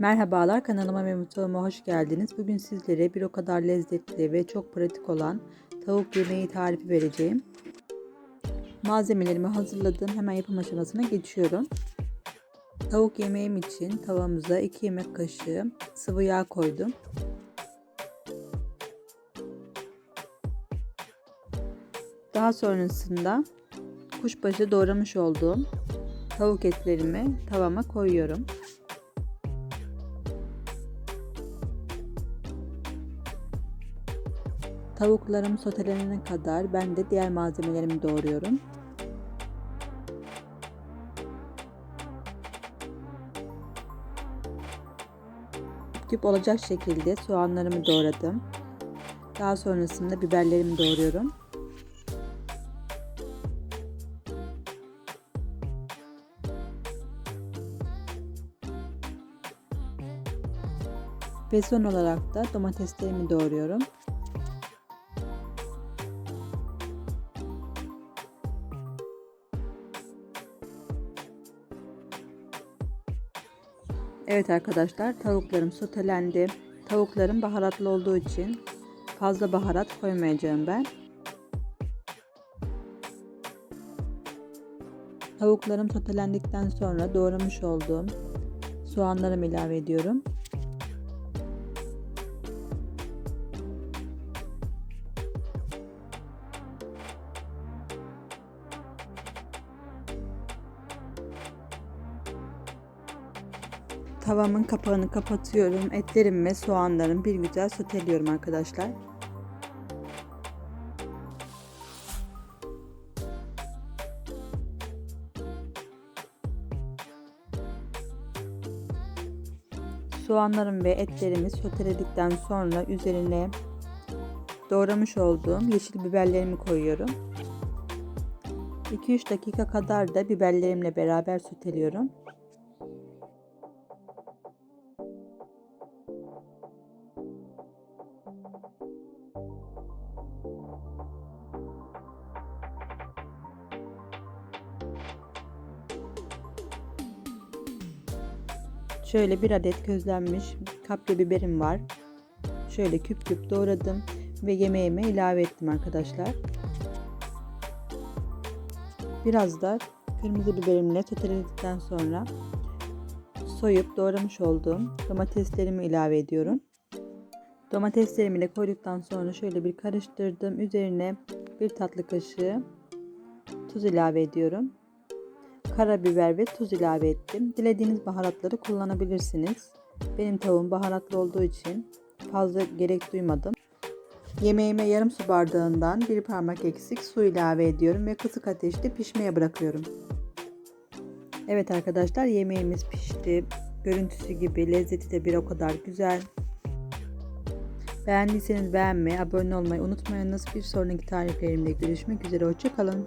Merhabalar kanalıma ve mutfağıma hoş geldiniz. Bugün sizlere bir o kadar lezzetli ve çok pratik olan tavuk yemeği tarifi vereceğim. Malzemelerimi hazırladım. Hemen yapım aşamasına geçiyorum. Tavuk yemeğim için tavamıza 2 yemek kaşığı sıvı yağ koydum. Daha sonrasında kuşbaşı doğramış olduğum tavuk etlerimi tavama koyuyorum. Tavuklarım sotelenene kadar ben de diğer malzemelerimi doğruyorum. Küp olacak şekilde soğanlarımı doğradım. Daha sonrasında biberlerimi doğruyorum. Ve son olarak da domateslerimi doğruyorum. Evet arkadaşlar tavuklarım sotelendi. Tavuklarım baharatlı olduğu için fazla baharat koymayacağım ben. Tavuklarım sotelendikten sonra doğramış olduğum soğanlarımı ilave ediyorum. Tavamın kapağını kapatıyorum. Etlerim ve soğanlarım bir güzel soteliyorum arkadaşlar. Soğanlarım ve etlerimi soteledikten sonra üzerine doğramış olduğum yeşil biberlerimi koyuyorum. 2-3 dakika kadar da biberlerimle beraber soteliyorum. Şöyle bir adet közlenmiş kapya biberim var. Şöyle küp küp doğradım ve yemeğime ilave ettim arkadaşlar. Biraz da kırmızı biberimle soteledikten sonra soyup doğramış olduğum domateslerimi ilave ediyorum. Domateslerimi de koyduktan sonra şöyle bir karıştırdım. Üzerine bir tatlı kaşığı tuz ilave ediyorum karabiber ve tuz ilave ettim. Dilediğiniz baharatları kullanabilirsiniz. Benim tavuğum baharatlı olduğu için fazla gerek duymadım. Yemeğime yarım su bardağından bir parmak eksik su ilave ediyorum ve kısık ateşte pişmeye bırakıyorum. Evet arkadaşlar yemeğimiz pişti. Görüntüsü gibi lezzeti de bir o kadar güzel. Beğendiyseniz beğenmeyi, abone olmayı unutmayınız. Bir sonraki tariflerimde görüşmek üzere. Hoşçakalın.